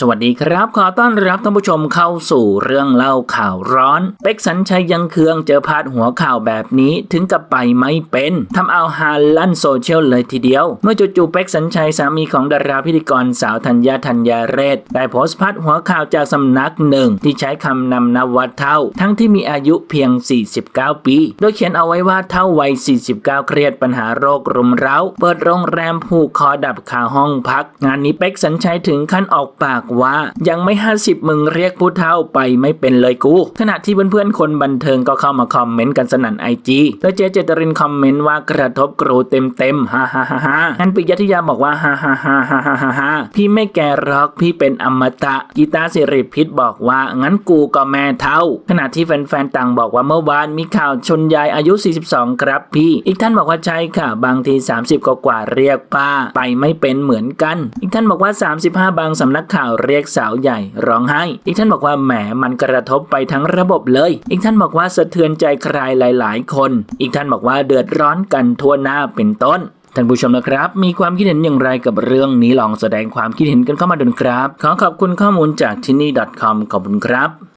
สวัสดีครับ ขอต้อนรับท่านผู้ชมเข้าสู่เรื่องเล่าข่าวร้อน เป็กสัญชัยยังเคืองเจอพาดหัวข่าวแบบนี้ถึงกับไปไม่เป็นทำเอาฮาลั่นโซเชียลเลยทีเดียว เมื่อจู่ๆเป็กสัญชัยสามีของดาราพิธีกรสาวธัญญาธัญญาเรศได้โพสต์พาดหัวข่าวจากสำนักหนึ่ง ที่ใช้คำนำนวัดเท่า ทั้งที่มีอายุเพียง 49 ปี โดยเขียนเอาไว้ว่าเท่าวัย 49 เครียดปัญหาโรครุมเร้า เปิดโรงแรมผูกคอดับคาห้องพัก งานนี้เป็กสัญชัยถึงขั้นออกปากว่ายังไม่ 50 มึงเรียกผู้เท่าไปไม่เป็นเลยกู ขณะที่เพื่อนๆคนบันเทิงก็เข้ามาคอมเมนต์กันสนั่นไอจีโดยเจเจตรินคอมเมนต์ว่ากระทบกรูเต็มเต็มๆฮ่าฮ่าฮ่าฮ่าอันปิยทิยาบอกว่าฮ่าฮ่าฮ่าฮ่าฮ่าฮ่าฮ่าพี่ไม่แก่หรอกพี่เป็นอมตะกีตาร์สิริพิษบอกว่างั้นกูก็แม่เท่า ขณะที่แฟนๆต่างบอกว่าเมื่อวานมีข่าวชนยายอายุ 42 ครับพี่ อีกท่านบอกว่าใช่ค่ะ บางที 30 กว่าเรียกป้า ไปไม่เป็นเหมือนกัน อีกท่านบอกว่า 35 บางสำนักข่าวเรียกสาวใหญ่ร้องไห้ อีกท่านบอกว่าแหมมันกระทบไปทั้งระบบเลย อีกท่านบอกว่าสะเทือนใจใครหลาย ๆ คน อีกท่านบอกว่าเดือดร้อนกันทั่วหน้าเป็นต้นท่านผู้ชมนะครับ มีความคิดเห็นอย่างไรกับเรื่องนี้ลองแสดงความคิดเห็นกันเข้ามาดูครับ ขอขอบคุณข้อมูลจากที่นี่ .com ขอบคุณครับ